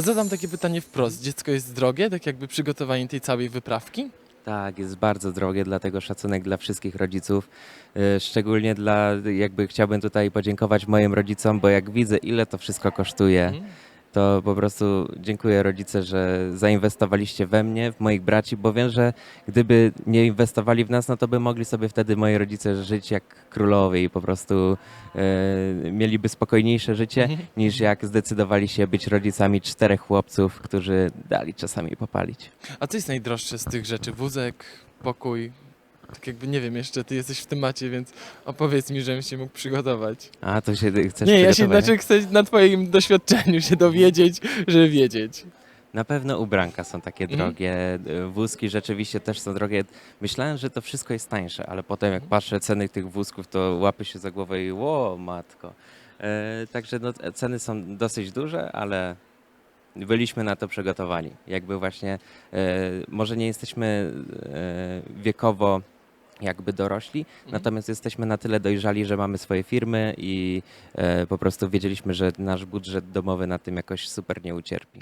A zadam takie pytanie wprost. Dziecko jest drogie, tak jakby przygotowanie tej całej wyprawki? Tak, jest bardzo drogie, dlatego szacunek dla wszystkich rodziców. E, Szczególnie dla, jakby chciałbym tutaj podziękować moim rodzicom, bo jak widzę, ile to wszystko kosztuje, Mhm. To po prostu dziękuję rodzice, że zainwestowaliście we mnie, w moich braci, bo wiem, że gdyby nie inwestowali w nas, no to by mogli sobie wtedy moi rodzice żyć jak królowie i po prostu e, mieliby spokojniejsze życie, Mhm. niż jak zdecydowali się być rodzicami czterech chłopców, którzy dali czasami popalić. A co jest najdroższe z tych rzeczy? Wózek, pokój? Tak jakby nie wiem, jeszcze ty jesteś w temacie, więc opowiedz mi, żebym się mógł przygotować. A, to się chcesz nie, ja się przygotować? znaczy chcę na twoim doświadczeniu się dowiedzieć, żeby wiedzieć. Na pewno ubranka są takie Mhm. drogie, y, wózki rzeczywiście też są drogie. Myślałem, że to wszystko jest tańsze, ale potem jak patrzę ceny tych wózków, to łapy się za głowę i ło, matko. E, także no, ceny są dosyć duże, ale byliśmy na to przygotowani. Jakby właśnie, e, może nie jesteśmy e, wiekowo jakby dorośli, natomiast jesteśmy na tyle dojrzali, że mamy swoje firmy i e, po prostu wiedzieliśmy, że nasz budżet domowy na tym jakoś super nie ucierpi.